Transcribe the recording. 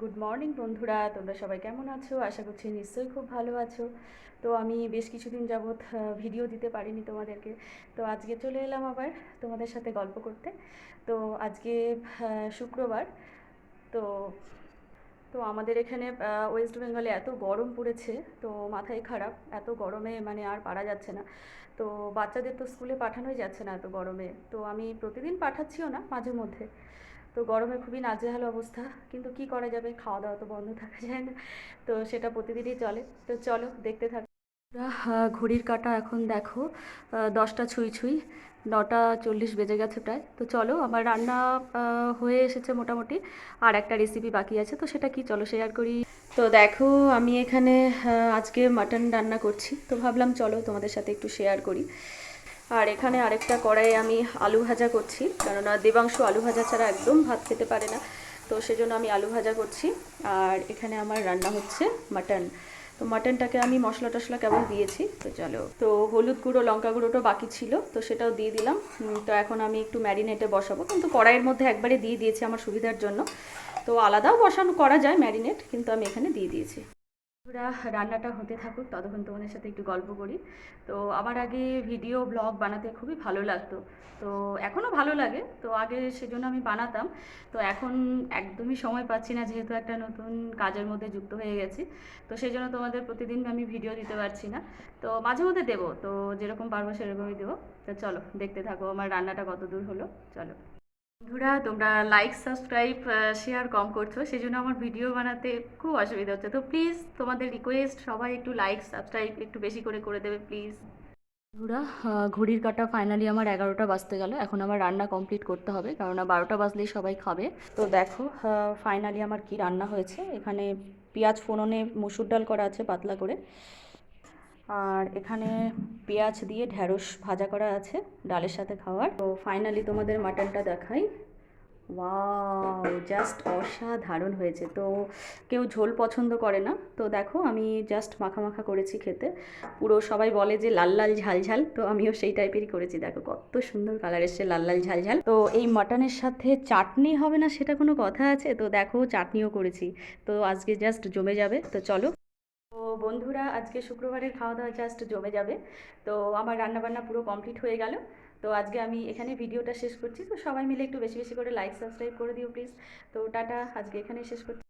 Good morning বন্ধুরা। তোমরা সবাই কেমন আছো? আশা করছি নিশ্চয়ই খুব ভালো আছো। তো আমি বেশ কিছুদিন যাবৎ ভিডিও দিতে পারিনি তোমাদেরকে। তো আজকে চলে এলাম আবার তোমাদের সাথে গল্প করতে। তো আজকে শুক্রবার। তো তো আমাদের এখানে ওয়েস্ট বেঙ্গলে এত গরম পড়েছে, তো মাথায় খারাপ। এত গরমে মানে আর পারা যাচ্ছে না। তো বাচ্চাদের তো স্কুলে পাঠানোই যাচ্ছে না এত গরমে। তো আমি প্রতিদিন পাঠাচ্ছিও না মাঝে মধ্যে। তো গরমে খুবই নাজেহাল অবস্থা। কিন্তু কি করা যাবে? খাওয়া দাওয়া তো বন্ধ থাকা যায় না। তো সেটা প্রতিদিনই চলে। তো চলো, দেখতে থাক। ঘড়ির কাঁটা এখন দেখো। দশটা ছুঁই ছুঁই। নটা চল্লিশ বেজে গেছে প্রায়। তো চলো, আমার রান্না হয়ে এসেছে মোটামুটি। আর একটা রেসিপি বাকি আছে। তো সেটা কি? চলো শেয়ার করি। তো দেখো, আমি এখানে আজকে মাটন রান্না করছি। তো ভাবলাম চলো তোমাদের সাথে একটু শেয়ার করি। আর এখানে আরেকটা কড়াইয়ে আমি আলু ভাজা করছি, কেননা দেবাংশু আলু ভাজা ছাড়া একদম ভাত খেতে পারে না। তো সেজন্য আমি আলু ভাজা করছি, আর এখানে আমার রান্না হচ্ছে মাটন। তো মাটনটাকে আমি মশলা টশলা কেমন দিয়েছি, তো চলো। তো হলুদ গুঁড়ো, লঙ্কা গুঁড়োটা বাকি ছিল, তো সেটাও দিয়ে দিলাম। তো এখন আমি একটু ম্যারিনেটে বসাবো, কিন্তু কড়াইয়ের মধ্যে একবারে দিয়ে দিয়েছি আমার সুবিধার জন্য। তো আলাদাও বসানো করা যায় ম্যারিনেট, কিন্তু আমি এখানে দিয়ে দিয়েছি। ওরা রান্নাটা হতে থাকুক, ততক্ষণ তোমাদের সাথে একটু গল্প করি। তো আমার আগে ভিডিও, ব্লগ বানাতে খুবই ভালো লাগতো। তো এখনও ভালো লাগে, তো আগে সেজন্য আমি বানাতাম। তো এখন একদমই সময় পাচ্ছি না, যেহেতু একটা নতুন কাজের মধ্যে যুক্ত হয়ে গেছি। তো সেই জন্য তোমাদের প্রতিদিন আমি ভিডিও দিতে পারছি না। তো মাঝে মধ্যে দেবো, তো যেরকম পারব সেরকমই দেবো। তো চলো, দেখতে থাকো আমার রান্নাটা কত দূর হলো। চলো। বন্ধুরা, তোমরা লাইক সাবস্ক্রাইব শেয়ার কম করছ সেই জন্য আমার ভিডিও বানাতে খুব অসুবিধা হচ্ছে। তো প্লিজ তোমাদের রিকোয়েস্ট সবাই একটু লাইক সাবস্ক্রাইব একটু বেশি করে করে দেবে প্লিজ বন্ধুরা ঘড়ির কাটা ফাইনালি আমার এগারোটা বাজতে গেল। এখন আমার রান্না কমপ্লিট করতে হবে, কারণ বারোটা বাজলেই সবাই খাবে। তো দেখো ফাইনালি আমার কি রান্না হয়েছে। এখানে পেঁয়াজ ফোড়নে, মুসুর ডাল করা আছে পাতলা করে। আর এখানে পেঁয়াজ দিয়ে ঢ্যাঁড়স ভাজা করা আছে, ডালের সাথে খাওয়ার। তো ফাইনালি তোমাদের মাটনটা দেখাই। ওয়াও জাস্ট অসাধারণ হয়েছে। তো কেউ ঝোল পছন্দ করে না। তো দেখো, আমি জাস্ট মাখা মাখা করেছি খেতে। পুরো সবাই বলে যে লাল লাল ঝাল ঝাল, তো আমিও সেই টাইপেরই করেছি। দেখো, কত সুন্দর কালার এসছে, লাল লাল ঝাল ঝাল। তো এই মাটনের সাথে চাটনি হবে না সেটা কোনো কথা আছে? তো দেখো, চাটনিও করেছি। তো আজকে জাস্ট জমে যাবে। তো চলো তো বন্ধুরা, আজকে শুক্রবারের খাওয়া দাওয়া জাস্ট জমে যাবে। তো আমার রান্নাবান্না পুরো কমপ্লিট হয়ে গেল। তো আজকে আমি এখানে ভিডিওটা শেষ করছি। তো সবাই মিলে একটু বেশি বেশি করে লাইক সাবস্ক্রাইব করে দিও প্লিজ তো টাটা, আজকে এখানে শেষ করছি।